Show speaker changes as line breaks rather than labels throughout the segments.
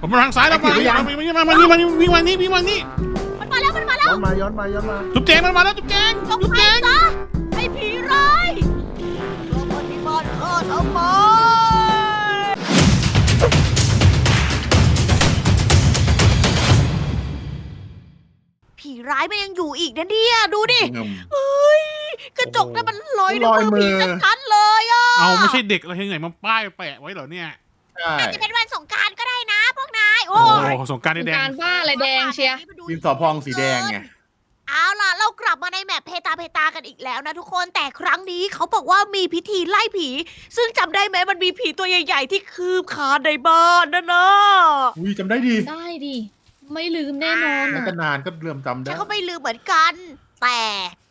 ผมมาทางซ้ายแล้วมามามามามานี่มานี่วิ่งมานี่วิ่งมานี่
มันมาแล้วมันมาแล้ว
ย้อนมาย้อนมาย้อนมา
จุ๊บแจงมันมาแล้วจุ๊บแจง
ลง
จุ๊บ
ไป
แจง
ซะไอ้ผีร้ายลงมาที่บ้านข้าทำไมผีร้ายมันยังอยู่อีกนะเนี่ยดูดิ
เงิม
เฮ้ยกระจกนั่นมันลอยด้วยมือผีชัดๆเลยอะ
เอาไม่ใช่เด็กอะไรที่ไหนมาป้ายแปะไว้เหรอเนี่ย
ใช่
อาจจะเป็นวันสงกรารก็ได้นะพวกนาย
โอ้
โอ้ย
โหสงกรารแด
กางรบ้าอะไรแดงเชียร์
ดินสอพองสีแดงไง
เอาล่ะ เรากลับมาในแมปเพตาเพตากันอีกแล้วนะทุกคนแต่ครั้งนี้เขาบอกว่ามีพิธีไล่ผี ซึ่งจำได้ไหมมันมีผีตัวใหญ่ ๆ ที่คืบคลานในบ้านนั่นนะ
อุ้ยจำได้ดี
ได้ดิไม่ลืมแน่นอน
มัน
อะ
ก็นานก็เริ่มจำ
ฉั
ได้
นก็ไม่ลืมเหมือนกัน แต่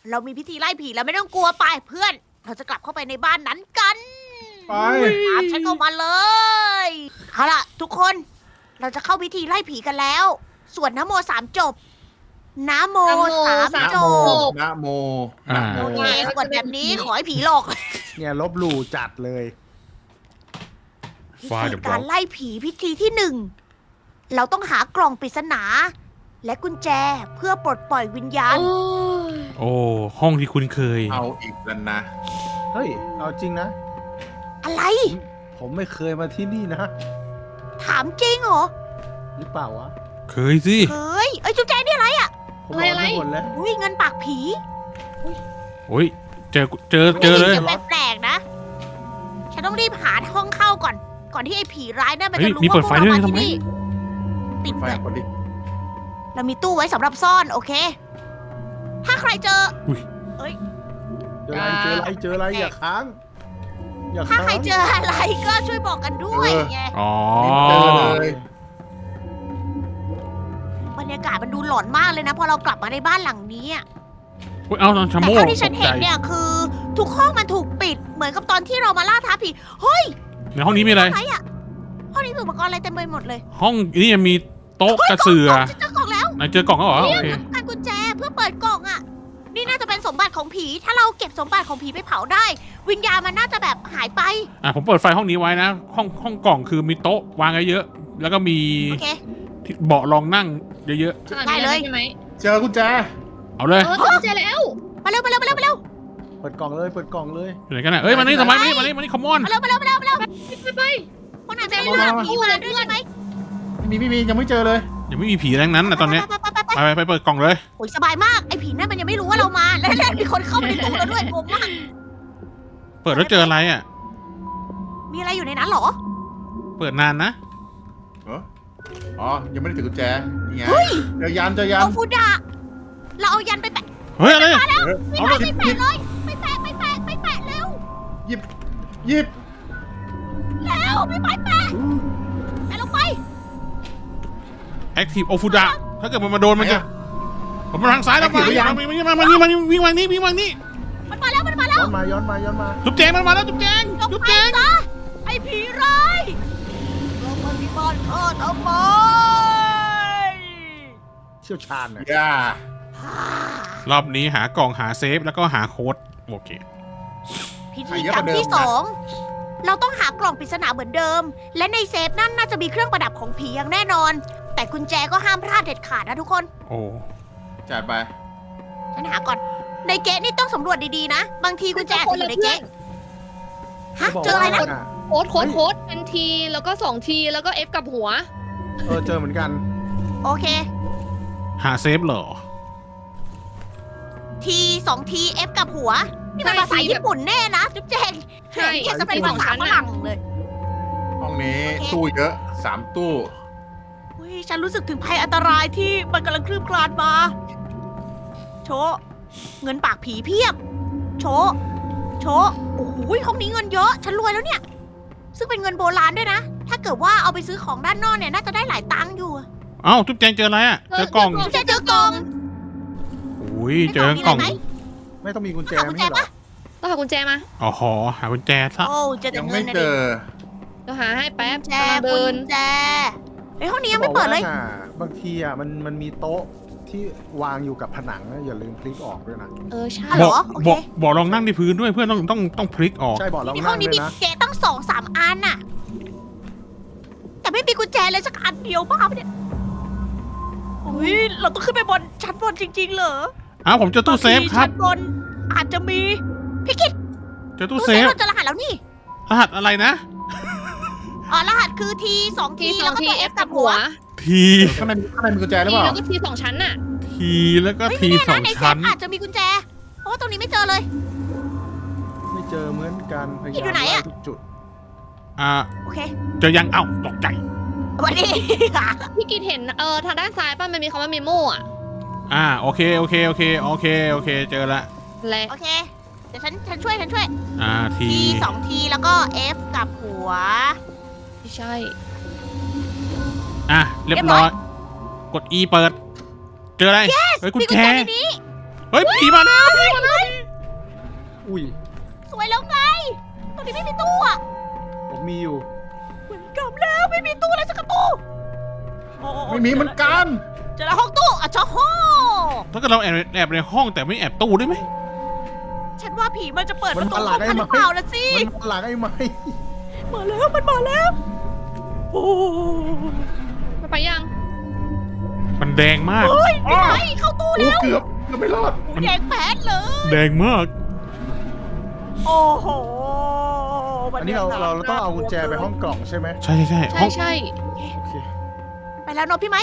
เรามีพิธีไล่ผีแล้วไม่ต้องกลัวไปเพื่อน เราจะกลับเข้าไปในบ้านนั้นกัน
ไป
ตามฉันเข้ามาเลย เอาล่ะ ทุกคน เราจะเข้าพิธีไล่ผีกันแล้วสวดนะโมสามจบนะโมสาม
นะ
จ
โม
บ
นะโมนะโม
โอเคสวดแบบนี้ขอให้ผีหลอก
เนี่ยลบหลู่จัดเลย
ๆ
พิ
ฟา
ธี
เดอะบล็
กา
อ
ร
ก
ไล่ผีพิธีที่หนึ่ง เราต้องหากล่องปริศนา และกุญแจเพื่อปลดปล่อยวิญญาณ
โอ้ย
โอ้ห้องที่คุ้นเคย
เอาอีกแล้วนะ
เฮ้ย เอาจริงนะ
อะไร
ผมไม่เคยมาที่นี่นะ
ถามจริงเหรอ
หรือเปล่าวะ
เคยสิ
เฮ้ย เอ้ยจุ๊บแจนี่อะไร
ผมเอาไปหมดแล้ว
อุ้ยเงินปากผี
โอ้ยเจอเจอเจอเลย
สีงแปลกๆนะ ฉันต้องรีบหาห้องเข้าก่อน ก่อนที่ไอ้ผีร้ายนั่นมัน
เฮ้
จะ
ย
รู้
มี
ว่า
เปิด
พว
ไฟ
กเรา
ด้วย
มา
ทำ
ที่
ไม
นี่ปิด
ไฟ
เลย
คนดิ
เรามีตู้ไว้สำหรับซ่อน โอเค ถ้าใครเจอ
เจออะไรเจออะไรเจออะไรอย่าค้าง อย่า
ถ้า
ค้าง
ใครเจออะไรก็ช่วยบอกกันด้วยไง
อ๋อ
เจอเลย
บรรยากาศมันดูหลอนมากเลยนะพอเรากลับมาในบ้านหลังนี้อะ
เฮ้ยเอาชะ
แต่
โมก
เท่าที่ฉันเห็นเนี่ยคือ ทุกห้องมันถูกปิดเหมือนกับตอนที่เรามาล่าท้าผีเฮ้ย
ในห้องนี้มีอะไร
อะไรอะห้องนี้มีอุปกรณ์อะไรเต็มไปหมดเลย
ห้องนี่มีโต๊ะกระเสือ
ฉันเจอกล่องแล้ว
ไหนเจอกล่องแล้วเหรอโอเค
การกุญแจเพื่อเปิดกล่องอะ นี่น่าจะเป็นสมบัติของผี ถ้าเราเก็บสมบัติของผีไปเผาได้ วิญญาณมันน่าจะแบบหายไป
อะผมเปิดไฟห้องนี้ไว้นะ ห้องห้องกล่องคือมีโต๊ะวางเยอะๆแล้วก็มี
โอเค
ที่เบาะรองนั่งเยอะ
ขนาด
ได้
นี้
เลย
ใช่ไหม
เจอกุญแจ
ๆเอาเลย
เออเจอแล้ว
มาเร็วมาเร็วมาเร็วมาเร็ว
เปิดกล่องเลยเปิดกล่องเลย
อยู่ไหนกันน่ะเอ้ยมานี่ทำไมมานี่มานี่มานี่คอมอน
มาเร็วมาเร็วมาเร็วมาเร็ว
ไปไป
คนไหนจะได้เลือกผีมาด้วยใช่ไหม
ไม่มีไม่มียังไม่เจอเลย
ยังไม่มีผีแรงนั้นนะตอนเนี้ย
ไปไปไปไป
ไปไปไปเปิดกล่องเลย
โอ้ยสบายมาก ไอ้ผีนั่นมันยังไม่รู้ว่าเรามาและแล้วมีคนเข้ามาในตู้เราด้วยงงมาก
เปิดแล้วเจออะไรอะ
มีอะไรอยู่ในนั้นเหรอ
เปิดนานนะ
เหรออ๋อ ยังไม่ได้ถือกุญแจ นี่ไงเจอยันเจอยัน
เอาฟูดะเราเอายันไปแปะ
เฮ้ยอะไร
เออ
ไม่
เอา
ได้
หยิ
ไม่
บหยิ
แปะ
บ
เลยไม่แปะไม่แปะไม่แปะเร็ว
หยิบหยิบ
เร็วไม่ไปแปะแปะลงไป
แอคทีฟโอฟูดะ ถ้าเกิดมันมาโดนมันจะผมมาทางซ้ายแล้วมามามามานี่มานี่วิ่งมานี่วิ่งมานี่
มันมาแล้วมันมาแล้ว
ย้อนมาย้อนมาย้อนมา
จุ๊บแจงมันมาแล้วจุ๊บแจง
ลง
จุ๊บ
ไป
แจง
ซะไอ้ผีร้ายลงมาที่บ้านข้าทำไม
เชี่ยวชาญน่ะ
ย่าร
อบนี้หากล่องหาเซฟแล้วก็หาโค้ดโอเค
พิธีกรรมที่สอง เราต้องหากล่องปริศนาเหมือนเดิม และในเซฟนั่นน่าจะมีเครื่องประดับของผีอย่างแน่นอน แต่กุญแจก็ห้ามพลาดเด็ดขาดนะทุกคน
โอ้
จัดไป
ฉันหาก่อน ในเกะนี่ต้องสำรวจดีๆนะ บางทีกุญแจอาจจะอยู่ในเกะฮะ
บก
เจออะไรนะ
ว่า
โค้ดโค้ดโค้ดเป็นทีแล้วก็สองทีแล้วก็เอฟกับหัว
เออเจอเหมือนกัน
โอเค
หาเซฟเหรอ
ทีสองทีเอฟกับหัว นี่มัน
ใช่
ภาษา
ทีแบบ
ญี่ปุ่นแน่นะจุ๊บแจง
ใช่
เห็นจะเป็นภาษาฝรั่งเลย
ห้องนี้
โอเค
ตู้เยอะสามตู้
อุ้ยฉันรู้สึกถึงภัยอันตรายที่มันกำลังคลืบคลานมา โชะเงินปากผีเพียบ โชะโชะโอ้โหห้องนี้เงินเยอะ ฉันรวยแล้วเนี่ย ซึ่งเป็นเงินโบราณด้วยนะ ถ้าเกิดว่าเอาไปซื้อของด้านนอกเนี่ยน่าจะได้หลายตังค์อยู่
เอ้าจุ๊บแจงเจออะไรอะ เจอกล่อง
จุ๊บแจงเจอกล่อง
อุ้ยเจอกล่อง
มีะไรไหม
ไม่ต้องมีกุญแจ
หากุญ
ไม่
แจ
ใช่เหรอ
ปะ
ต้องหากุญแจมา
อ๋อหอหากุญแจซะ
โอ้เจอแต่
ยัง
เงิ
ไม่
นนะ
เจ
ดิ
อ
เดี๋ยวหาให้แป๊บ
แจ
กำลัง
กุ
เดิน
ญแจเฮ้ยห้องนี้ยังไม่เปิดเลย
ขาบอกว่าน่ะบางทีอะมันมันมีโต๊ะที่วางอยู่กับผนังนะอย่าลืมพลิกออกด้วยนะ
เออใช่
ฮัลโหล
บอก
โอเค
บอกบอกลองนั่งที่พื้นด้วยเพื่อนต้องต้องต้องพลิกออก
ใช่บอกเรา
ในห้
นั่
อง
ง
นี้
ด้ว
มี
ยนะ
เกะตั้งสองสามอันน่ะ แต่ไม่มีกุญแจเลยสักอันเดียวบ้าปะเนี่ยโอ้ยเราต้องขึ้นไปบนชั้นบนจริง ๆ เหรอ
อ้าวผมเจอตู้เซฟครับ
ชั้นบนอาจจะมีพี่กิต
เจอตู้
ตู้
เซ
เซฟ
ฟ
เราเจะรหัสแล้วนี่
รหัสอะไรนะ
อ๋อรหัสคือทีสอง
ที
ที
ส
แล้
อ
ว
ง
ก็
ที
ตัว
เอ
F
ฟ
กั
กั
บบหั
หั
ว
ว
ที
ข้างในข้างในมีกุญแจหรือ
ที
เปล่า
แล้วก็ทีสองชั้นน่ะ
ทีแล้วก็
เฮ้ย
ที
ไม่แน่
สอ
นะ
ง
ในเซ
ชั้
ฟ
น
อาจจะมีกุญแจ เพราะว่าตรงนี้ไม่เจอเลย
ไม่เจอเหมือนกันพยา
อยู่
ยาม
ไหน
ไล่
อะ
ทุกจุด
อ่า
โอเค
เจอยัง เอ้าตกใจ
วันนี้
พี่กิดเห็นเออทางด้านซ้ายป่ะมันมีคำว่าเมโมอะ
อ่าโอเคโอเคโอเคโอเคโอเคเจอละ
แหละ
โอเค เดี๋ยวฉันฉันช่วยฉันช่วย
อ่าที
ทีสองทีแล้วก็ F กับหัว
ไม่ใช่
อะเรียบร้อย กด E เปิด เจออะไร เฮ้ยกุญ
มีกุญ
แจ
แจในนี้
เฮ้ยผีมาแล้วผีมาแล้ว
อุ้ย
สวยแล้วไงตรงนี้ไม่มีตู้อะ
ผมมีอยู่
เหมือนกับแล้วไม่มีตู้เลยสักตู้โอ้โอ้โอ้
ไม่มีเหมือนกัน
เจอแล้วห้องตู้อะชอโฮ
ถ้าเกิดเราแอบแอบในห้องแต่ไม่แอบตู้ได้ไหม
ฉันว่าผีมันจะเปิด
มั
ป
น
ระตู
มาหลั
ห้องง
ไอ้
กันห
ไม้
รือเปล่าล่ะสิ
มันหลังไอ้ไม้
มาแล้วมันมาแล้วโอ้
มาไปยัง
มันแดงมาก
เฮ้ยพี่ไม้เข้าตู้
โอ้
แล้ว
เกือบเกือบไม่รอด
โอ้แดงแป๊ดเลย
แดงมาก
โอ้โห
อันนี้เราเราเราต้องเอากุญแจไปห้องกล่องใช่ไหม
ใช่ใช่ใช่
ใช่
ห้อง
ใช่
โอเค
ไปแล้วเนอะพี่ไม้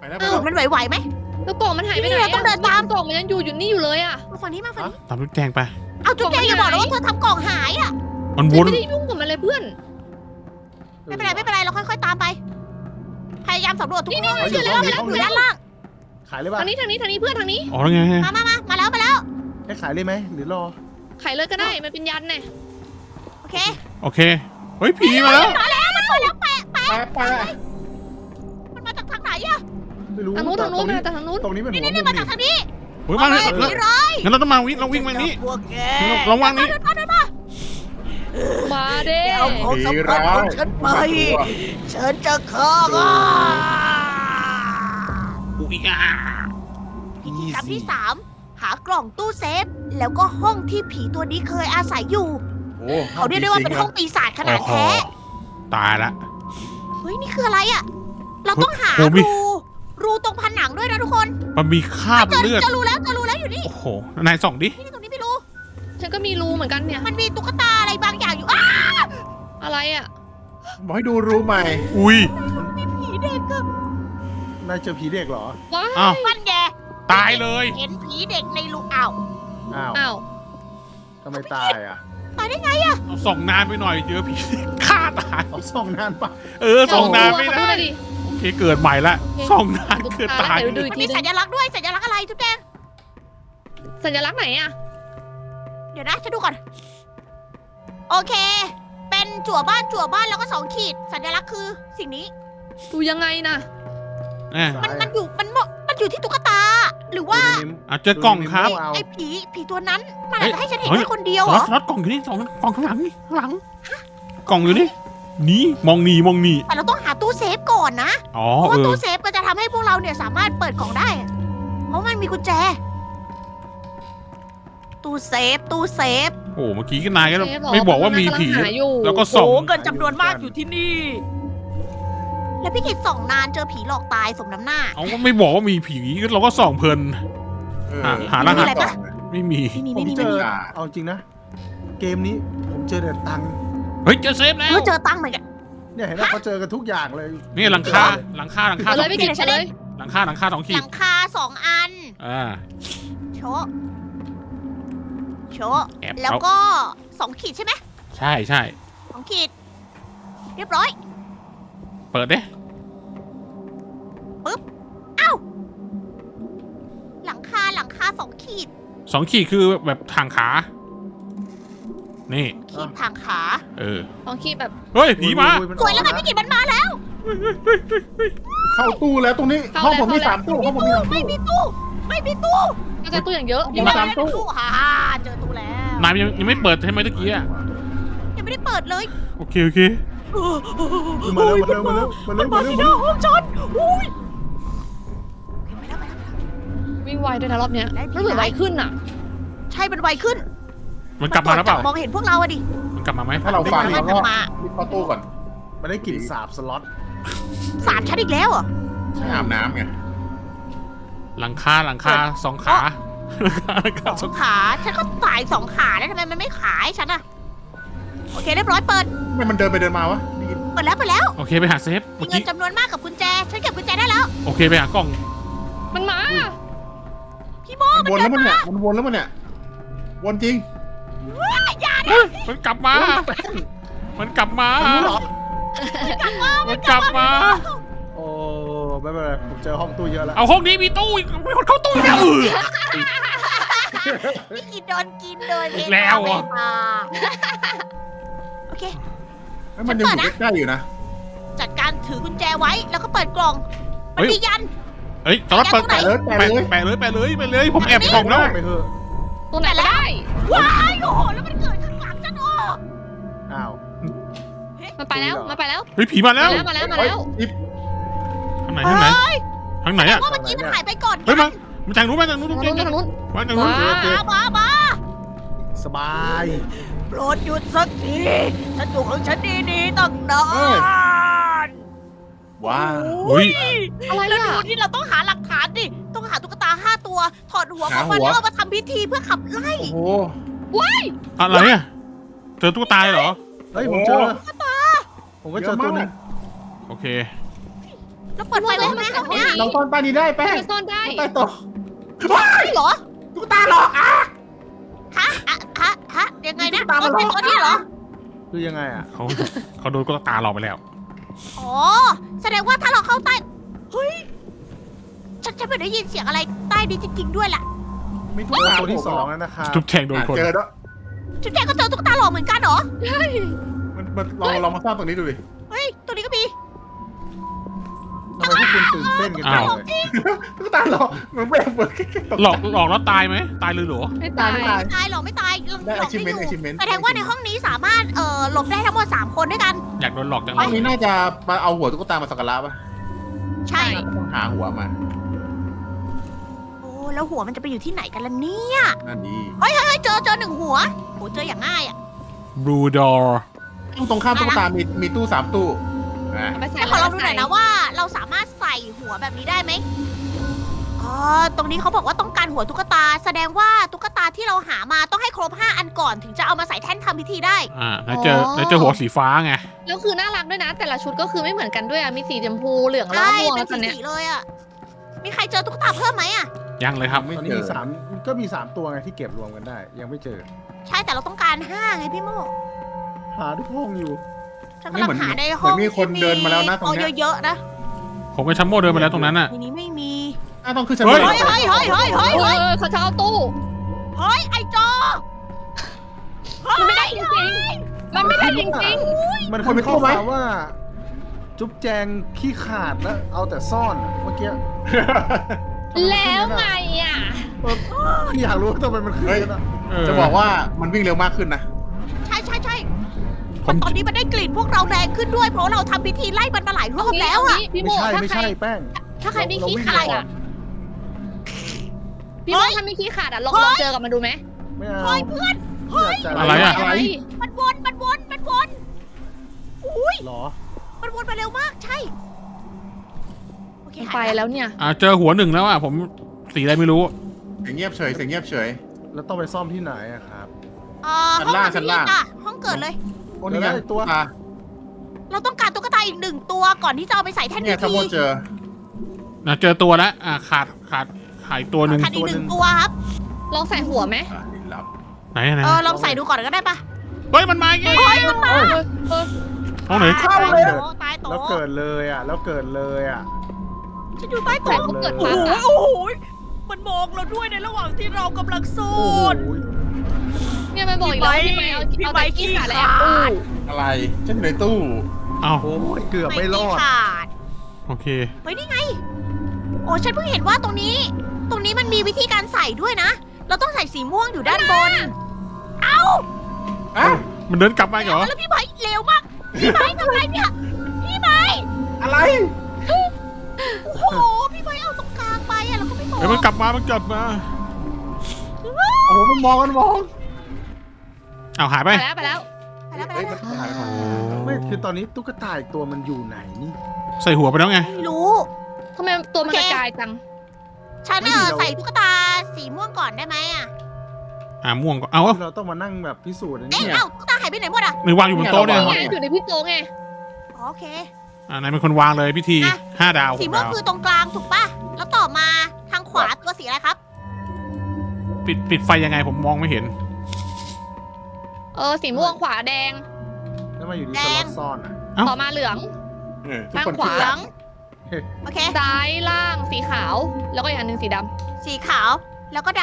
ไปแล้วไป
ตู
แล้
ด
ว
มันไหวๆไหม
แล้วกล่องมันหายไปไหน
นี่เราต้องเดินตาม
กล่องมันยังอยู่อยู่นี่อยู่เลยอะ
มาฝั่งนี้มาฝั่งนี้
ตามลูกแจงไป
เอาจุ๊บแจงอย่าบอกนะว่าเธอทำกล่องหายอะ
มันว
ฉัน
น
ไม่ได้ยุ่งกับมันเลยเพื่อน
ไม่เป็นไรไม่เป็นไรเราค่อยๆตามไป พยายามสำรวจทุกห้อง
เอาอยู่
เจอ
ห้
แล้ว
อง
อยู่
นี้ห้องนี้
ด้านล่าง
ขายเลยป่ะ
ทางนี้ทางนี้ทางนี้เพื่อนทางนี้
อ๋อแล้วไง
มามามามาแล้วมาแล้ว
ให้ขายเลยไหมหรือรอ
ขายเลยก็ได้ มันเป็นยันไง
โอเค
โอเค เฮ้ยผีมาแล้ว
มาแล้วมันมาแล้วแปะแปะ
ไปไป
มันมาจากทางไหนอะ
ไม่รู้
ทางนู้นทางนู้น
ตรง
มาจากทางนู้น
ตรงนี้เป็นหั
นี่
ว
นี่
มุ
นี่
ม
มาจาก
นี่
ทางนี้
เฮ้ยมาเลย
ผีร้าย
งั้นเราต้องมาวิ่งเราวิ่งมานี้
พวกแก
ระวังนี่
เดินมาเดินมา
มาเด้
เอาของสำคัญของฉันไปฉันจะฆ่าอะ
อุ้ยอะ
พิธีกรรมที่สามหากล่องตู้เซฟ แล้วก็ห้องที่ผีตัวนี้เคยอาศัยอยู่
โอ้
เขาเรียกได้ว่าเป็นห้องปีศาจขนาด
โอ้โห
แท้
ตายละ
เฮ้ย นี่คืออะไรอะเราต้องหา
โอ้โหมี
รูรูตรงผนังด้วยนะทุกคน
มันมีคราบ
เจอ
เลือด
เจะรู้แล้วเจะรู้แล้วอยู่นี่
โอ้โห นายส่องดิ
นี่ตรงนี้ไม่รู้
ฉันก็มีรูเหมือนกันเนี่ย
มันมีตุ๊กตาอะไรบางอย่างอยู่อ้า
อะไรอะ
บอกให้ดูรู้ใหม่
อุ้ย
มีผีเด็กอะ
นายเจอผีเด็กเหรอ
ว้า
อ้าว
มันแก
ตายเลย
เห็นผีเด็กในรูอ้าว
อ้าว
อ้าว
ทำไมตายอะ
ตายได้ไงอะ
เอาส่องนานไปหน่อยเจอผีฆ่าตาย
เอาส่องนานปะ
เออ ส่องนานไม่
ขอ
ได้
ดูหอยดิ
โอเคเกิดใหม่ละ
โอเค
ส่องนาน
ตุ๊ก
เกิด
ตา
ตาย
เดี๋ยวดูอีก
มัน
ที
มี
นึ
สั
ง
ญลักษณ์ด้วยสัญลักษณ์อะไรจุ๊บแดง
สัญลักษณ์ไหนอะ
เดี๋ยวนะฉันดูก่อน โอเค เป็นจั่วบ้านจั่วบ้านแล้วก็สองขีด สัญลักษณ์คือสิ่งนี้
ดูยังไงนะ
แน่
มันมันอยู่มันเหมาะมันอยู่ที่ตุ๊กตา หรือว่า
ดูในนิ้ม
อะเจอกล่องครับ
ดูในนิ้มเอา
ไอ้ผีผีตัวนั้นมัน
เฮ้
อาจ
ย
จะให้ฉันเห็น
เฮ้ย
แค่คนเดียว
ส
เหร
ล็อ
อ
ตสล็อตกล่องอยู่นี่สองกล่องข้างหลังนี่ข้างหลัง กล่องอยู่นี่ นี่มองนี่มองนี่
แต่เราต้องหาตู้เซฟก่อนนะ
อ๋อ
เพราะ
เอ
ว่า
อ
ตู้เซฟก็จะทำให้พวกเราเนี่ยสามารถเปิดกล่องได้อะเพราะมันมีกุญแจ ตู้เซฟตู้เซฟ
โอ้เมื่อกี้ก็นายก็
เซฟเหร
ไม่บอกว่ามีผี
กำลังหาอยู่
แล้วก็ส่อง
โอ้เกินจำนวนมากอยู่ที่นี่ แล้วพี่กิดส่องนานเจอผีหลอกตายสมน้ำหน้า
เอาก็ไม่บอกว่ามีผีเราก็ส่องเพลิน
เออ
หาหารหัส
มีอะไรปะ
ไม่มี
ไม่มี
ผ
ไม่
ม
มี
เจ
ไม่
อ
มี
เอาจริงนะ เกมนี้ผมเจอแต่ตังค์
เฮ้ยเจอเซฟแล้
เอ
ว
อเจอตังค์เหมือนกัน
เนี่ยเห็นไหมเขาเจอกันทุกอย่างเลย
นี่หลังคาหลังคาหลังคา
เอา
ส
เล
อยง
ไป
ขี
กิ
ด
นเลย
หลังคาหลังคาสองขี
ห
ด
ลังคาสองอัน
อ่า
โชะโชะ
แอบ
แล้ว
เอา
ก็สองขีดใช่ไหม
ใช่ใช่
สองขีด เรียบร้อย
เปิดเด้
หลังคาหลังคาสองขีด
สองขีดคือแบบทางขา นี่
ขีดทางขา
เออ
ลองคีบแบบ
เฮ้ยผีมา
อุ้ย
สวยแล้วไง
ออก
พี่กิดมันมาแล้ว
เข้าตู้แล้วตรงนี้ห้องผมมีสามตู้ห้องผมมีสาม
ไม่
ตู้
มีตู้ไม่มีตู้
ก็จะตู้อย่างเยอะ
ผมมาตามตู้
ฮ่าฮ่าเจอตู้แล้ว
นายยังยังไม่เปิดใช่ไหมตะกี้อะ
ยังไม่ได้เปิดเลย
โอเคโอเค
มาเร็วมาเร็วมาเร็วมา
มั
เร็
น
ว
มา
มาเร็ว
ที่
มา
หน้า
เร็ว
ห้องฉันอุ้ยไปแล้วไปแล้วไปแล้ว
วิ่งไวด้วยนะรอบเนี้ย
ได้ผี
รู้สึกไวขึ้นอะ
ใช่มันไวขึ้น
มันกลับมาแล้วเปล่า
นตรวจจับมองเห็นพวกเราอะดิ
มันกลับมาไหม
ถ้าเราฟัง
มัน
เรา
กลั
ก็
บมา
ปิดเข้าตู้ก่อน
มันได้กลิ่นสาบสล็อต
สามชั้นอีกแล้วเหรอ
ใช่อาบน้ำไง
หลังคาหลังคาสองขาหลังคาหลังคา
ส
ส
อ
อง
งขา ฉันก็ตายสองขาแล้วทำไมมันไม่ขายฉันอะโอเคเรียบร้อยเปิด
ทำไมมันเดินไปเดินมาวะนี่
เปิดแล้วเปิดแล้ว
โอเคไปหาเซฟ
มี
เมื่อ
เงิ
กี้
นจำนวนมากกับกุญแจ ฉันเก็บกุญแจได้แล้ว
โอเคไปหากล่อง
มันมา
พี่โม
มันวนแล้วมันเนี่ยมันวนแล้วมันเนี่ยวนจริง
มันกลับมา มันกลับมา
รู้เหรอ
มันกลับมา
โอ้ไม่เป็นไรผมเจอห้องตู้เยอะแล้ว
เอาห้องนี้มีตู้อีกมีคนเข้าตู้อีกแล้วเออ
พี่กินโดนกินเลย
อีกแล้วเหรอ
เพตาโอเค
เฮ้ยมันยังอยู่ใกล้ๆอยู่นะ
จัดการถือกุญแจไว้แล้วก็เปิดกล่อง มันมียัน
เฮ้ยตอนนั้นเปิด
แปะ
แปะเลยแปะ
แปะ
เลย
แปะเลยแปะเลยแปะเลย ผมแอบกล่องแล้ว
ไปเถอะ
ตัวไหนก็ได้
ว้ายโอ้โหแล้วมันเกิดข้างหลังฉันโอ้
อ้าว
มันไปแล้ว มันไปแล้ว
เฮ้ยผีมาแล้ว
มาแล้ว มาแล้ว
เฮ้ย
ทางไหนทางไหนทางไหนอะ
ว่าเมื่อกี้มันหายไปก่อน
เฮ้ยมามันทางนู้นมาทางนู้น
ทาง
จริ
นู้
ง
นทางนู้น
ๆมาทางนู้น
ว้า
มามามา
สบาย
โปรดหยุดสักที ฉันอยู่ของฉันดีๆตั้งนาน
ว้าว
เฮ้ย
อะไร
แล้ว
อะ
ดูที่เราต้องหาหลักฐานดิ ต้องหาตุ๊กตาห้าตัว ถอดหัวของ
หาหั
มัน
ว
แล้วเอามาทำพิธีเพื่อขับไล่
โอ้โห
อะไรอะเจอตุ๊กตาเหรอ
เฮ้ย ผมเจอ ผมก็เจอตัวหนึง
โอเค
แล้วเปิดไฟไว้ทำไมตรงเนี้ย
เราซ่อนใต้นี้ได้แป้ง
มันซ่อนได้
ใต้โต๊ะ
ใช่เหรอ
ตุ๊กตาหลอกอะ
ฮะอะฮะ ฮะ ยังไงนะ
ตาม
เอา
มาหล
เป็
อนก
ตัวนี้เหรอ
คือยังไงอะ
เขาเขาโดนตุ๊กตาหลอกไปแล้ว
อ๋อ แสดงว่าถ้าเราเข้าใต้ เฮ้ย ฉันจะไม่ได้ยินเสียงอะไรใต้นี้จริงๆด้วยล่ะ
มีตุ๊
เจ
ก
อ
ตา
ตัวที่สองแล้วนะครับ
จุ๊บแทงโดนคน
เจอแล้ว
จุ๊บแจงก็เจอตุ๊กตาหลอกเหมือนกันเหรอ
มันมันลองลองมาซ่อนตรงนี้ดูดิ
เฮ้ย ตัวนี้ก็มี
ทำไมพวกคุณตื่นเต้นกันจังเลย
ตุ๊กตาหลอกมันแวบเบิก
หลอกหลอกแล้วตายไหมตายเลยเหรอ
ไม่
ตา
ตายย
ไม่ตาย
ตายหรอกไม่ตายหลอก
ได้
หลอกไม่
achievement
อยู่
achievement
แสดงว่าในห้องนี้สามารถเอ่อหลบได้ทั้งหมด3คนด้วยกัน
อยากโดนหลอกจังเล
ห้อยงนี้น่าจะมาเอาหัวตุ๊กตามาสักการะป่ะ
ใช่
ต้องหาหัวมา
โอ้แล้วหัวมันจะไปอยู่ที่ไหนกันล่ะเนี่ย
นั่นดี
เฮ้ยเฮ้ยเจอเจอหนึ่งหัวโหเจออย่างง่ายอะ
บลูดอร์
ตรงข้ามตุ๊กตามีมีตู้สามตู้อะ
เอาไปใส่
แต่ขอลองดูหน่อยนะว่าเราสามารถใส่หัวแบบนี้ได้ไหมอ๋อ ตรงนี้เขาบอกว่าต้องการหัวตุ๊กตา แสดงว่าตุ๊กตาที่เราหามาต้องให้ครบ 5 อันก่อนถึงจะเอามาใส่แท่นทำพิธีได้
อ่าแล้วเจอแล้วเจอหัวสีฟ้าไง
แล้วคือน่ารักด้วยนะ แต่ละชุดก็คือไม่เหมือนกันด้วยอะมีสีชมพูเหลืองแล้ว
ใช่
ก็ม่วง
เป็
แล้วตอน
น
เนี้ย
สีๆเลยอะ มีใครเจอตุ๊กตาเพิ่มไหมอะ
ยังเลยครับ
ไม่
ตอนนี้
เจ
มี
อ
สามก็มีสามตัวไงที่เก็บรวมกันได้ ยังไม่เจอ
ใช่แต่เราต้องการห้าไงพี่โม
หาทุกห้องอยู่
ฉันกำลังหาในห้อง
เหมือนมีคนเดินมาแล้วนะตรง
โต๊ะ
เนี้ย
เยอะๆนะ
ผมกับชัมโมเดินมาแล้วตรงนั้นอะ
ในนี้ไม่มี
อะต้องขึ้นชั้น
เฮ้
บ
ย
น
เฮ้ยเฮ้ยเฮ้ยเฮ้ยเฮ้ย
เอ
เฮ้ย
อเขาจะเอาตู้
เฮ้ยไอจอ
มันไม่ได้จริงๆ มันไม่ได้จริง
มันคือข้อความว่า จุ๊บแจงขี้ขาดแล้ว เอาแต่ซ่อนเมื่อกี้
ๆ แล้วไงอะ
พี่อยากรู้ว่าทำไมมันคือกันอะ
เออ
จะบอกว่ามันวิ่งเร็วมากขึ้นนะ
ใช่ใช่ใช่
ผ
มัน
ม
ตอนนี้มันได้กลิ่นพวกเราแรงขึ้นด้วยเพราะเราทำพิธีไล่มันมาหลายรอบแล้วอะ
พี่โม
ไม่ใช่
ถ้า
ไม่
ใคร
ใช่แป้ง
ถ้าใครไม่
เรา
ขี้
วิ่ง
ขาด
ก่อ
อะ
น
พี่โมถ้าไม่ขี้ขาดอะลองลองเจอกับมันดูไหม
ไม่เอา
เฮ้ยเพื่อน
พี่อยากจะ
อะไรอะ
อะไร
มันวนมันวนมันวนอุ้ย
หรอ
มันวนมาเร็วมากใช่โอเค
มัน
หา
ไป
ย
แล้วเนี่ย
อ่าเจอหัวหนึ่งแล้วอะผมสีอะไรไม่รู้
เสียงเงียบเฉยเสียงเงียบเฉย
แล้วต้องไปซ่อมที่ไหนอะครับ
เอ่อ
ชั้น
ห้อง
ล่าง
ทำ
ชั้
พิ
น
ธี
ล่าง
จ้ะห้องเกิดเลย
โอ้นี่ไง
เดี๋ยวได้ตัว
ตา
เราต้องการตุ๊กตาอีกหนึ่งตัวก่อนที่จะเอาไปใส่แท่น
เนี่
พิ
ยถ้า
ธี
โมเจอ
นะเจอตัวแล้วอ่าขาดขาดขายตัวหนึ่ง
ขาดอีกหนึ่งตัวครับ
ลองใส่หัวไหม
อะลิ้นลับ
ไหนไหน
เออลองใส่ดูก่อนก็ได้ปะ
เฮ้ยมันมาอีก
เฮ้ยมันมา
เออเออ
ห้องไหน
ตายโต๊ะตาย
แล้ว
โต๊ะ
เกิดเลยอะ แล้วเกิดเลยอะ
ฉันอยู่ใต้
ใส่
โต๊ะ
พวกเกิด
โอ้
ปั๊บ
โห
อะ
โอ้โหมันมองเราด้วยในระหว่างที่เรากำลังสู้
โอ้โห
เนี่ยมันบอกอีกแล้วว่าพี่ไม้เอา
พี่
เอา
ไม้
แต่ขี้ขาดแล้ว
ขี้ขาด
อะไร ฉันอยู่ในตู้
เอ้า
โอ้ยเกือบไม่รอด
ขาด
โอเค
เฮ้ยนี่ไง โอ้ฉันเพิ่งเห็นว่าตรงนี้ ตรงนี้มันมีวิธีการใส่ด้วยนะ เราต้องใส่สีม่วงอยู่ด้านบน เอ้า
อ้าว
มันเดินกลับมาอีกเหรอ
แล้วพี่ไม้เร็วมาก พี่ไม้ทำอะไรเนี่ย พี่ไม้
อะไร
โอ้โห พี่ไม้เอาตรงกลางไปอะแล้วก็ไม่บอก
เฮ้ยมันกลับมา มันกลับมา
โอ้โหมันมองมันมอง
เอาหายไป
ไปแล้วไปแล้ว
ไปแล้วไป
เฮ้ย
แล้ว
มันหายไป
โอ้
ไหน
ไม่คือตอนนี้ตุ๊กตาอีกตัวมันอยู่ไหนนี่
ใส่หัวไปแล้วไง
ไม่รู้
ทำไมตัวมัน
โอ
ก
เค
ระจายจัง
ฉัน
ไม่
เอ
มี
อ
เรา
ใส่ตุ๊กตาสีม่วงก่อนได้ไหมอะ
อ่าม่วงก็เอา
ที่เราต้องมานั่งแบบพิสูจน์อัน
เอ๊ะ
นี้
เอ้าตุ๊กตาหายไปไหนหมดอะ
ไม่วางอยู่บนโต๊ะเนี่ย
นี่ไงอยู่ในพี่โต๊ะไง
อ๋อโอเค
อ่านายเป็นคนวางเลยพิธี
อะ
ห้าดาวห
สี
ก
ม่วง
ดาว
คือตรงกลางถูกป่ะ แล้วต่อมาทางขวาตัวสีอะไรครับ
ปิดปิดไฟยังไงผมมองไม่เห็น
เออสีม่วงขวาแดง
แล้วมาอยู่ที่
แด
ส
ง
ล็อตซ่อนอะ
เอ้า
ต่อมาเหลือง
เออทุก
ทาง
คน
ขวา
คิด
เหลื
แบ
อบงโอเค
ซ้ายล่างสีขาว แล้วก็อีกอันหนึ่งสีดำ
สีขาวแล้วก็ด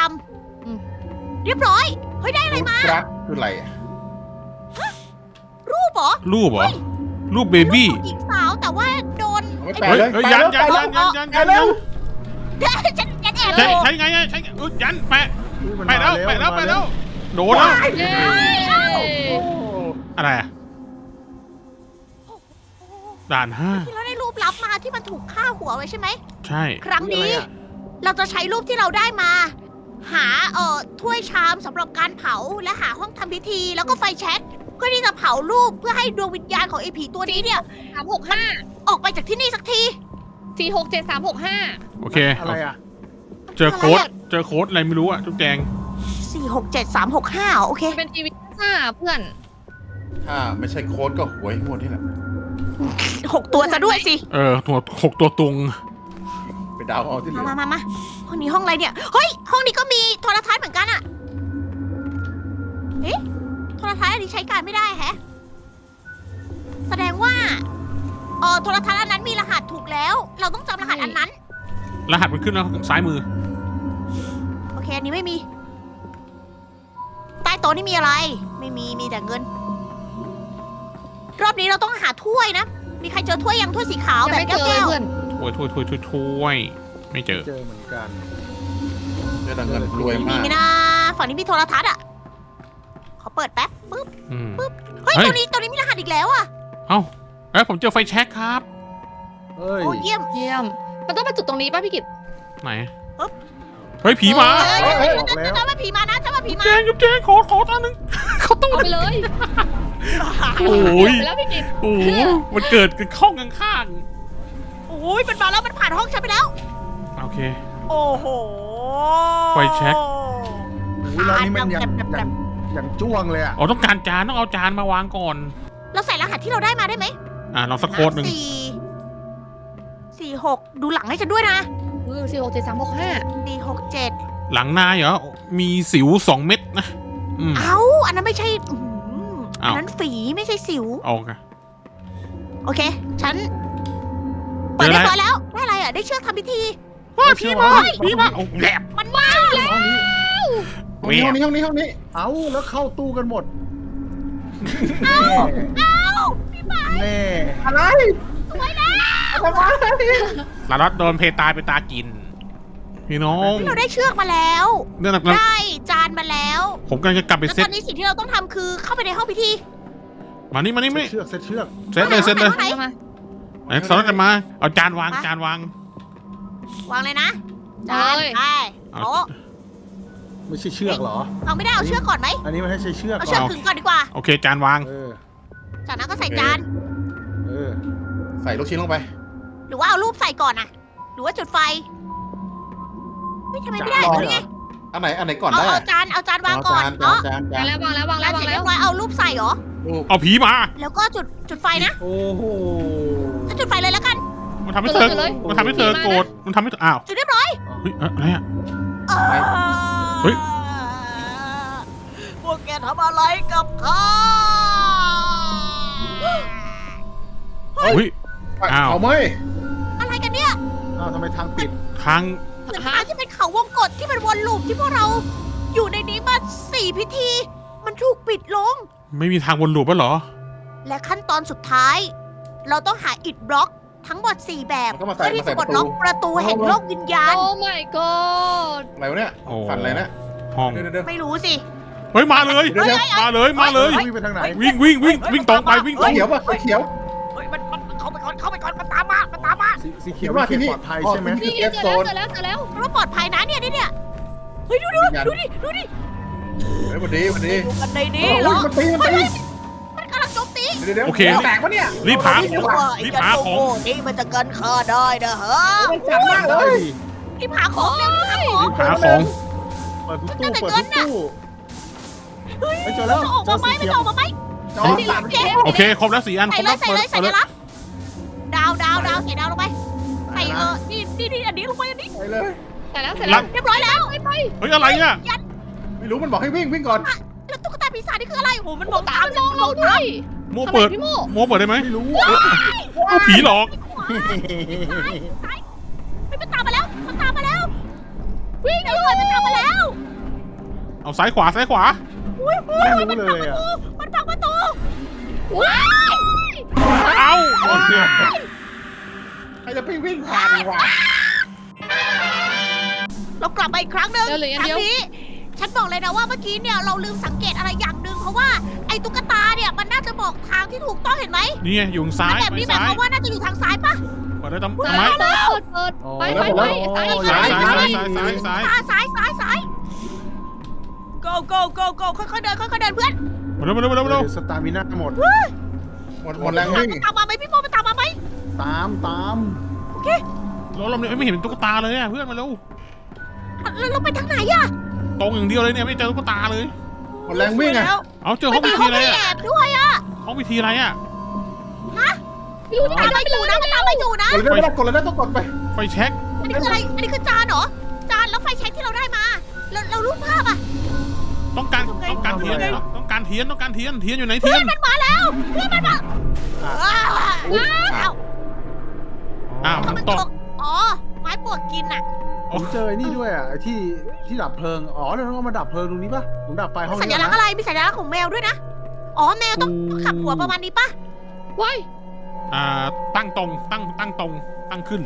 อืมำ
เรียบร้อย เฮ้ย ได้อะไรมา
รักคืออะไรอะ
รูปเหรอ
รูปเหรอ รูปเบบี้
รูปของหญิงสาวแต่ว่าโดน
เอาไม่
ไอ้
แปะ
เฮ้ย
เลย
เฮ้ย
แปะ
ยัน
แล้ว
ยัน
แปะ
ยั
แล้ว
นยันยันยันยัน
ฉันฉันแอบ
ใช่
อยู่
ใช่ไงอะใช่ไงเอ้ยยันแปะ
อุ๊ยมัน
แปะแล้ว
มา
แปะแล้ว
มา
แปะแล้ว โดนแล้ว
เย้
โอ้
อะไรอะด่านห้า
ที่เราได้รูปลับมาที่มันถูกฆ่าหัวไว้ใช่ไหม
ใช่
ครั้งนี้ เราจะใช้รูปที่เราได้มา หาเอ่อถ้วยชามสำหรับการเผาและหาห้องทำพิธี แล้วก็ไฟแช็กเพื่อที่จะเผารูปเพื่อให้ดวงวิญญาณของไอ้ผีตัวนี้เนี่ย
สามหกห้า
ออกไปจากที่นี่สักที
สี่หกเจ็ดสามหกห้า
โอเค
อะไรอะ
เจอโค้ด เจอโค้ดอะไรไม่รู้อะจุ๊บแจง
สี่หกเจ็ดสามหกห้าโอเค
เป็นทีวีห้าเพื่อน
ถ้าไม่ใช่โค้ดก็หวยงวดนี่แหละ
หกตัวซะด้วยสิ
เออหัวหกตัวตรง
ไปเดาวเอาที่เหลื
มา
อ
มามามาห้องนี้ห้องอะไรเนี่ย เฮ้ย ห้องนี้ก็มีโทรทัศน์เหมือนกันอะเอ๊ะ โทรทัศน์อันนี้ใช้การไม่ได้แฮะ แสดงว่าเออโทรทัศน์อันนั้นมีรหัสถูกแล้ว เราต้องจำรหัสอันนั้น
รหัสมันขึ้นแล้วซ้ายมือ
โอเค อันนี้ไม่มี ใต้โต๊ะนี่มีอะไร ไม่มีมีแต่เงิน รอบนี้เราต้องหาถ้วยนะ มีใครเจอถ้วยยังถ้วยสีขาว
ยัง
แบบ
ไม่เจอ
แก้ว
เพื่อน
ถ้วยถ้วยถ้วยถ้วยถ้วยไม่เจอ
เจอเหมือนกัน
เจอแต่เงินรวย
ๆมี
มาก
ไหมนะฝั่งนี้มีโทรทัศน์อะขอเปิดแป๊บปึ๊บ
อืม
เฮ้ย
เฮ้ย
ตัวนี้ตัวนี้มีรหัสอีกแล้วอะ
เอ้าเอ้ยผมเจอไฟแช็กครับ
เอ้ย
โอ้เยี่ยม
เยี่ยม มันต้องไปจุดตรงนี้ป่ะพี่กิต
ไหน
ปึ๊บ
เฮ้ยผีมา
เฮ้ย
เฮ้ย
เฮ้ย
บอกแล้ว
จะว่าผีมานะจะว่า ผี
จุ๊บ
มา
แจงจุ๊บแจงขอขอตาหนึ่งเขาตู้
เอาไปเลย
โอ้ย
ไปแล้วพี่กิต
โอ้โหมันเกิดกันข้องข้าง
โอ้ยมันมาแล้วมันผ่านห้องฉันไปแล้ว
ๆโอเค
โอ้โห
ไฟแช็ก
อุ๊ยรอบนี้มันยัง
แบ
ยั
บ
งยังจ้วงเลยอะ
อ๋อต้องการจานต้องเอาจานมาวางก่อน
เราใส่รหัสที่เราได้มาได้ไหม
อ่าลองสักโค้ดหนึ่ง
สี่สี่หกดูหลังให้ฉันด้วยนะ
เออสี่หกเจ็ดสามหกห้า
สี่หกเจ็ด
หลังนายเหรอ มีสิวสองเม็ดนะอืม
เอ้า อันนั้นไม่ใช่อื้อหืออั
อ้าว
นนั้นฝีไม่ใช่สิว
โอเค
โอเค ฉัน เปิด
เดี๋
เรี
ย
ยวบ
นะ
ร้อยแล้ว ได้อะไรอะ ได้เชือกทำพิธี
ว้าผีมาผีมาโอ้แหลบ
มันมา
ห้องนี้
ห้องนี้ห้องนี้ห้องนี้ห้องนี้
เอ้าแล้วเข้าตู้กันหมด
เอ้า
แน่
อะไร
สวยนะ
ลาลัดโดนเพตายไปตากิน พี่น้อง
เราได้เชือกมาแล้ว
เรื่องนั้น
ได้จานมาแล้ว
ผมกำลังจะกลับไป
แล้ว
เซ็
ต
ต
อนนี้สิ่งที่เราต้องทำคือเข้าไปในห้องพิธี
มานี่มานี่ไม่
เชือกเซ็ตเชือก
เซ็ตเลยเซ็ตเลย
ไหน
มา
ไหนสอนกันมา เอาจานวางจานวาง
วางเลยนะ
เล
จาน
ย
ไป
เอา
โต๊ะ
ไม่ใช่เชือกเหรอ
เอาไม่ได้เอาเชือกก่อนไหม
อันนี้มันให้ใช้เชือก
เอา
เหร
เชือก
อ
ขึงก่อนดีกว่า
โอเคจานวาง
เออ
จากนั้นก็ใส่จาน
เออ
ใส่ลูกชิ้นลงไป
หรือว่าเอารูปใส่ก่อนอะหรือว่าจุดไฟ เฮ้ยทำไมไม่ได้
จาน
เอานี่ไง
อันไหนอันไหนก่อน
เอา
ได้
เอาจานเอาจานวางก่อน
จาน
เนาะ
จานจา
วาง
น
แล้ววางแล้ววาง
แล้
แล้วววาง
เสร็จ
แล้
เรี
วย
บร้อยเอารูปใส่เหรอ
ลูก
เอาผีมา
แล้วก็จุดจุดไฟนะ
โอ้โห
ถ้าจุดไฟเลยแล้วกัน
มันทำให้เธอ มันทำให้เธอโกรธ มันทำให้เธออ้าว
จุดเรียบร้อย
เฮ้ยเอ๊ะอะไรอะ เฮ้ย
พวกแกทำอะไรกับข้า
เฮ้ย อ้าว
เอาไหม
อะไรกันเนี่ย
อ้าวทำไมทางปิด
ทาง
เหมือนทางที่เป็นเขาวงกตที่มันวนลูปที่พวกเราอยู่ในนี้มาสี่พิธี มันถูกปิดลง
ไม่มีทางวนลูปแล้วเหรอ
และขั้นตอนสุดท้าย เราต้องหาอิฐบล็อกทั้งหมด 4 แบบ
แล้วก็มาใส่
เพื่อที่
มาใส่
จะป
ป
ลด
ระ
ล็
ตู
อกประตูแห่งโลกวิญญาณ
โอ้ my god
อะไรวะเนี่ย
โอ้
ฝันอะไรนะ
ห้อง
เดี๋ยวเดี๋ยวเดี๋ยว
ไม่รู้สิ
เฮ้ยมาเลย
เดี๋ยวเดี๋ยว
มาเลยมาเลย
วิ่งไปทางไหน
วิ่งวิ่งวิ่งวิ่งตรงไปวิ่งตรง
เขียวป่ะเขียว
เฮ้ยมันมัน เข้าไปก่อนเข้าไปก่อนมันตามมามันตามมา
สีสีเขียว
ว่า
นี่
ที่
เขต
นี่
ปลอดภัย
อ๋อ
ใช่ไหม
ที่
นี่ไงเจอแล้วเจอแล้วเจอแล้ว
เราปลอดภัยนะเนี่ยเนี่ยเนี่ยเฮ้ยดูดูดูดิดูดิ
เฮ้ยวันดีวันดี
อยู่กันในนี้
โอ้
เหร
ย
อ
มันตีมันตี
มัน
เดี๋ยวเดี๋ยว
โอเค
แตกปะเนี่ย
รีบหา
ไม่รู้ว่าไอ้
รีบ
กัน
หา
โก
ของ
โก้นี่มันจะกันข้าได้นะฮะ
มันจังมากเล
ได้
ย
ดิ
รีบหาของเร็วรีบหาของ
หาของ
เปิดทุก
มัน
ตู้
จะ
เปิด
เงิ
ทุ
น
ก
น่ะ
ตู้ไม่เจอแล้ว
จะออก
เจ
มา
อ
ไหม
สี
มัน
เขีย
จะ
ว
ออกมาไหม
จอมตัด
โอเคครบแล้วสี่อัน
ใส่
ครบ
เล
แล้
ยวใส่เลยใส่เลยรับดาวดาวดาวใส่ดาวลงไปใส่เออนี่นี่นี่อันนี้ลงไปอันนี้
ไปเลย
แต่แล้วเสร็จแล้ว
เรียบร้อยแล้ว
ไปไป
เฮ้ยอะไรเนี่ย
ไม่รู้มันบอกให้วิ่งวิ่งก่อน
แล้วตุ๊กตาปีศาจนี่คืออะไรโอ้โหมันมอง
ตา
ตาม
มันมองเราด้วย
โมเปิด
ทำไมพี่โม
โมเปิดได้ไหม
ไม่รู้
โอ้ผีหลอก
ไม่มันตามมาแล้วมันตามมาแล้ววิ่งเลยมันตามมาแล้ว
เอาซ้ายขวาซ้ายขวา
อุ้ยอุ้ย
ไม่รู้เลยอะ
มันพังประตู
ว้าย
เอาโอเค
ใค รจะไปวิ่งผ่านวะ
เรากลับมาอีกครั้งหนึ่ง
เดี๋ยวเหลืออย่าง
ครั้
เดียว
งนี้ฉันบอกเลยนะว่าเมื่อกี้เนี่ยเราลืมสังเกตอะไรอย่างหนึ่งเพราะว่าไอ้ตุ๊กตาเนี่ยมันน่าจะบอกทางที่ถูกต้องเห็นไหม
นี่ไงอยู่ทางซ้าย
แบบ
ไป
นี้หมาย
ซ้า
ค
ย
วามว่าน่าจะอยู่ทางซ้ายปะ
เปิดได้ทำ
เปิด
ทำไม
เปิดเปิดไปไปไปซ้าย
ซ้าย
ซ้าย
ซ้ายซ้ายซ้ายซ้าย
ซ้ายซ้ายซ้ายซ้าย go go go go ค่อยๆเดินค่อยๆเดินเพื่อน
มาเร็วมาเร็วมาเร็วมาเร็ว
สตามิน่าหมด
หมดหมดแรงวิ่ง
มันตามมาไหมพี่โมมัน ตามมาไหม
ตามตาม
เราเราไม่เห็นตุ๊กตาเลยอะเพื่อนมาเร็ว
แล้วเราไปทางไหนอะ
ตรงอย่างเดียวเลยเนี่ยไม่เจอตุ๊กตาเลย
หมดแรงวิ่งไง
แล้ว
เอาเจอ
ไม่
ห้อง
มี
พิ
ห้
ธี
อง
อะไร
ให้
อะ
แอบด้วยอะ
ห้องพิธีอะไรอะ
ไม่รู้
มัน
ที่ไหน
ตามมาอยู่นะมันตามมาอยู่นะ
กดเลยไม่ได้กดเลยได้ต้องกดไป
ไฟแช็ก
อันนี้คืออะไรอันนี้คือจานเหรอจานแล้วไฟแช็กที่เราได้มาเราเรารูปภาพอะ
ต้องการ
ทำไง
ต้องการเทียน
ทำไง
ต้องการเทียนต้องการเทียนเทียนอยู่ไหนเที
เพื่
ย
อน
น
มันมาแล้วเพื่อนมันมาอ้าวอ้าว
อ้าว
ถ้า
มั
มันน
ต
ต
ก
กอ๋อ ไม้ปวกกินอะ
ผมเจอไอ้นี่ด้วยอะไอ้ที่ที่ดับเพลิง อ๋อเราต้องเอามาดับเพลิงตรงนี้ป่ะผมดับไฟห้อง
สัญ
นี้
ลักษณ์
นะ
อะไร มีสัญลักษณ์ของแมวด้วยนะ อ๋อ แมวต้องขับหัวประมาณนี้ปะ
ว้าย
อ่า ตั้งตรง ตั้ง ตั้งตรง ตั้งขึ้น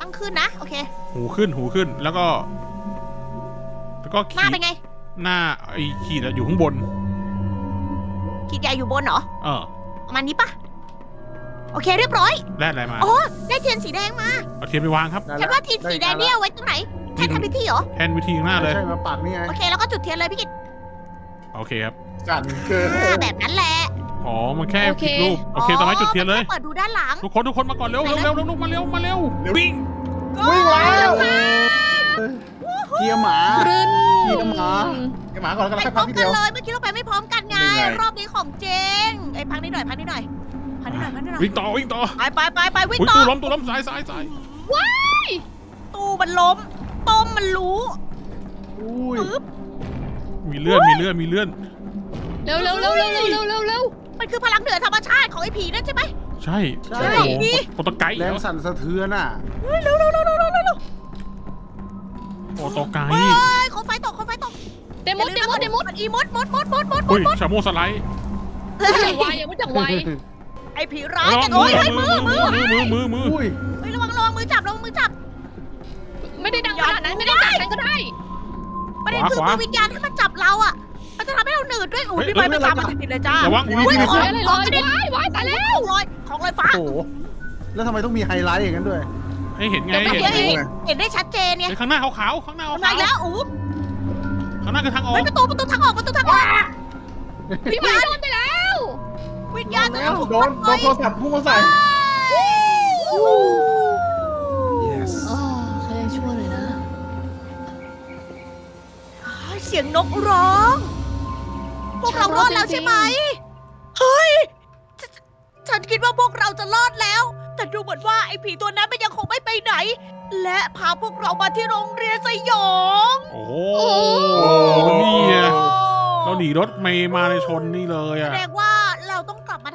ตั้งขึ้นนะ โอเค
หูขึ้น หูขึ้น แล้วก็ แล้วก็
หน้า
ขีด
เป็นไง
หน้าไอ้ขีดอะอยู่ข้างบน
ขีดใหญ่อยู่บนเหรอ
เออ
ประมาณนี้ปะ โอเคเรียบร้อย
แลดอะไรมา
อ๋อได้เทียนสีแดงมา
เอาเทียนไปวางครับ
ได้
ฉัน
ละ
ว่าเทียนสีแดงเนี่ยเอาไว้ตรงไหนแทนทำพิธีเหรอ
แทนวิธีข้างหน้าเลย
ใช่มาปักนี่ไง
โอเคแล้วก็จุดเทียนเลยพี่กิต
โอเคครับ
กันเกิน
อ่าแบบนั้นแหละ
อ๋อ มันแค่ผิดรูป โอเคต่อไปจุดเทียนเลย
แค่เปิดดูด้านหลัง
ทุกคนทุกคนมาก่อนเร็วเร็วเร็วเร็วมาเร็วมาเร็ว วิ่ง
วิ่งแล้ว
เกียร์หมา
รึน
เกียร์หมา
ไอ้หมาก่อนแล้วกัน
ไป
แค่
พร้
พั
อกม
ที
กั
เดี
น
ยว
เลย เมื่อกี้เราไปไม่พร้อมกันไง
เป็นไง
รอบนี้ของเจงไอ้ยพังนิดหน่อยพังนิดหน่อย พังนิดหน่อยพังนิดหน่อย
วิ่งต่อวิ่งต่อ
ไปไปไปไปวิ่ง
อุ้ย
ต่อ
ตู้ล้มตู้ล้มสายสายสาย
ตู้มันล้มต้มมันรู้
อุ้ย
ปึ๊บ
มีเลื่อนมีเลื่อนมีเลื่อน
เร็วเร็วเร็วเร็วเร็วเร็วเร็วเร็ว
มันคือพลังเหนือธรรมชาติของไอ้ผีนั่นใช่ไหม
ใช่
ใช่
โอ้โหโปรตไกด์
แรงสั่นสะเทือนอะ
เฮ้ยเร็วเร็วเร็วเร็วเร็วเร็ว
โปรตไก
เฮ้
ด์
ยของไฟตกของไฟตก
เดมดเดมดเดมด
อีมดมดมดมดมดม
อุ้
ด
ย
มด
ชาโมสไลด์
อย่างไวอย่างมันจังไว
ไอ้ผีร้าย
ระวั
กั
ง
น
มื
โอ้
อย
เฮ้ยมือมือ
มือมือมือมือ
อุ้ย
เฮ้ยระวังระวังมือจับระวังมือจับ
ไม่ได้ดังขนาดนั้นไม่ได้ดังกันก็ได้
ประเด็นคือตัววิญญาณที่มันจับเราอะ มันจะทำให้เราหนืดด้วยอุ้ยพี่ใบไม่ตามมาติดๆเลยจ้า
ระวัง
อุ้ยของ
ลอยเลยลอยว้ายว้ายตายแล้ว
ของลอยของลอยฟ้า
โอ้โหแล้วทำไมต้องมีไฮไลท์อย่างนั้นด้วย
ให้เห็นไง
เดี๋ยว
เห็น
เดี๋ยวเห็นเห็นได้ชัดเจนไง
ข้างหน้าขาวๆข้างหน้า
มัน
ขา
มาวอีกแล้วอู้
ๆข้างหน้าคือทางออก
เฮ้ยประตูประตูทางออกประตูทางออก
พี่หมาโดนไปแล้ว
วิญญาณจะ
แล้ว
ถูก
โดนโดนโทรศัพท์พุ่งมาใส่
yes
อ๋อเขายังชั่วเลยนะ
เสียงนกร้อง พวกเรารอดแล้วใช่ไหม เฮ้ยฉฉันคิดว่าพวกเราจะรอดแล้ว แต่ดูเหมือนว่าไอ้ผีตัวนั้นมันยังคงไม่ไปไหน และพาพวกเรามาที่โรงเรียนสยอง
โอ้โหนี่ไงเราหนีรถเมย์มาในชนนี่เลย
แส
อะ
ดงว่า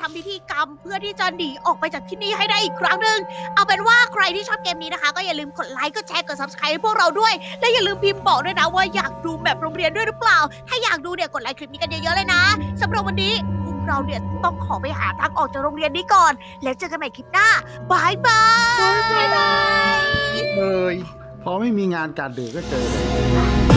เราต้องกลับมาทำพิธีกรรมเพื่อที่จะหนีออกไปจากที่นี่ให้ได้อีกครั้งหนึ่งเอาเป็นว่าใครที่ชอบเกมนี้นะคะ ก็อย่าลืมกดไลค์กดแชร์กด subscribe ให้พวกเราด้วย และอย่าลืมพิมพ์บอกด้วยนะว่าอยากดูแบบโรงเรียนด้วยหรือเปล่า ถ้าอยากดูเนี่ยกดไลค์คลิปนี้กันเยอะๆเลยนะสำหรับวันนี้พวกเราเนี่ยต้องขอไปหาทางออกจากโรงเรียนนี้ก่อน แล้วเจอกันใหม่คลิปหน้าบายบายบายบาย
เลย
พอไม่มีงานการเดือก็เจอเลย